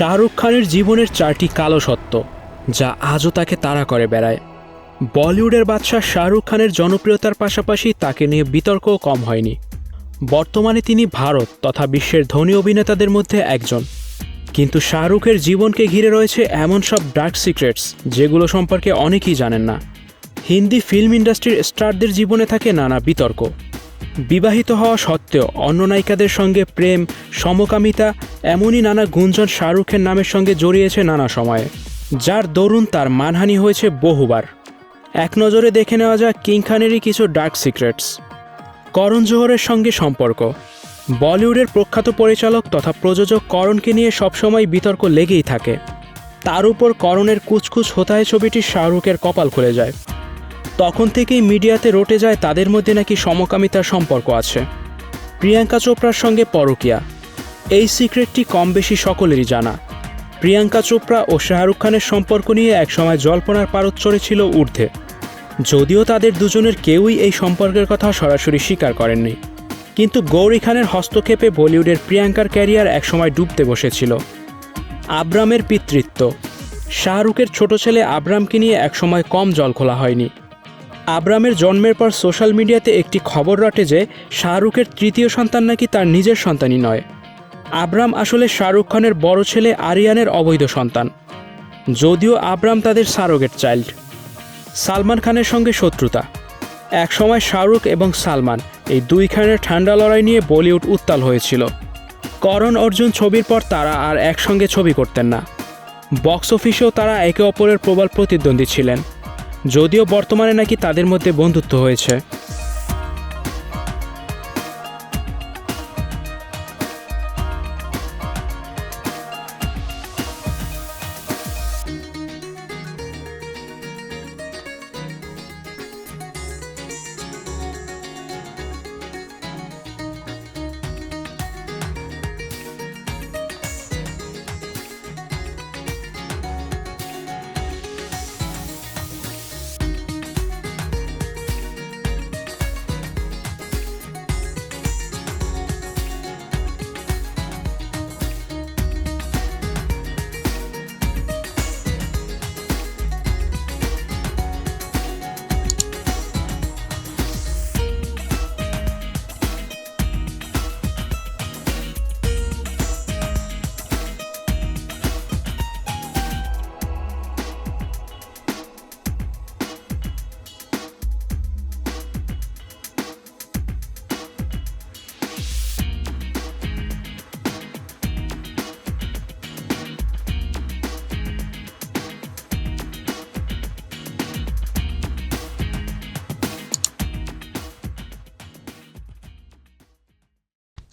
শাহরুখ খানের জীবনের চারটি কালো সত্য, যা আজও তাকে তাড়া করে বেড়ায়। বলিউডের বাদশাহ শাহরুখ খানের জনপ্রিয়তার পাশাপাশি তাকে নিয়ে বিতর্কও কম হয়নি। বর্তমানে তিনি ভারত তথা বিশ্বের ধনী অভিনেতাদের মধ্যে একজন। কিন্তু শাহরুখের জীবনকে ঘিরে রয়েছে এমন সব ডার্ক সিক্রেটস, যেগুলো সম্পর্কে অনেকেই জানেন না। হিন্দি ফিল্ম ইন্ডাস্ট্রির স্টারদের জীবনে থাকে নানা বিতর্ক। বিবাহিত হওয়া সত্ত্বেও অন্য নায়িকাদের সঙ্গে প্রেম, সমকামিতা, এমনই নানা গুঞ্জন শাহরুখের নামের সঙ্গে জড়িয়েছে নানা সময়ে। যার দরুন তার মানহানি হয়েছে বহুবার। এক নজরে দেখে নেওয়া যাক কিং খানেরই কিছু ডার্ক সিক্রেটস। করণ জোহরের সঙ্গে সম্পর্ক। বলিউডের প্রখ্যাত পরিচালক তথা প্রযোজক করণকে নিয়ে সবসময় বিতর্ক লেগেই থাকে। তার উপর করণের কুচকুচ হোতায় ছবিটি শাহরুখের কপাল খুলে যায়। তখন থেকেই মিডিয়াতে রটে যায় তাদের মধ্যে নাকি সমকামিতার সম্পর্ক আছে। প্রিয়াঙ্কা চোপড়ার সঙ্গে পরকিয়া। এই সিক্রেটটি কম বেশি সকলেরই জানা। প্রিয়াঙ্কা চোপড়া ও শাহরুখ খানের সম্পর্ক নিয়ে একসময় জল্পনার পারদ চড়েছিল ঊর্ধ্বে। যদিও তাদের দুজনের কেউই এই সম্পর্কের কথা সরাসরি স্বীকার করেননি। কিন্তু গৌরী খানের হস্তক্ষেপে বলিউডের প্রিয়াঙ্কার ক্যারিয়ার একসময় ডুবতে বসেছিল। আব্রামের পিতৃত্ব। শাহরুখের ছোট ছেলে আব্রামকে নিয়ে একসময় কম জল খোলা হয়নি। আব্রামের জন্মের পর সোশ্যাল মিডিয়াতে একটি খবর রটে যে শাহরুখের তৃতীয় সন্তান নাকি তার নিজের সন্তানই নয়। আব্রাম আসলে শাহরুখ খানের বড় ছেলে আরিয়ানের অবৈধ সন্তান। যদিও আব্রাম তাদের সারোগেট চাইল্ড। সালমান খানের সঙ্গে শত্রুতা। একসময় শাহরুখ এবং সালমান এই দুই খানের ঠান্ডা লড়াই নিয়ে বলিউড উত্তাল হয়েছিল। করণ অর্জুন ছবির পর তারা আর একসঙ্গে ছবি করতেন না। বক্স অফিসেও তারা একে অপরের প্রবল প্রতিদ্বন্দ্বী ছিলেন। যদিও বর্তমানে নাকি তাদের মধ্যে বন্ধুত্ব হয়েছে।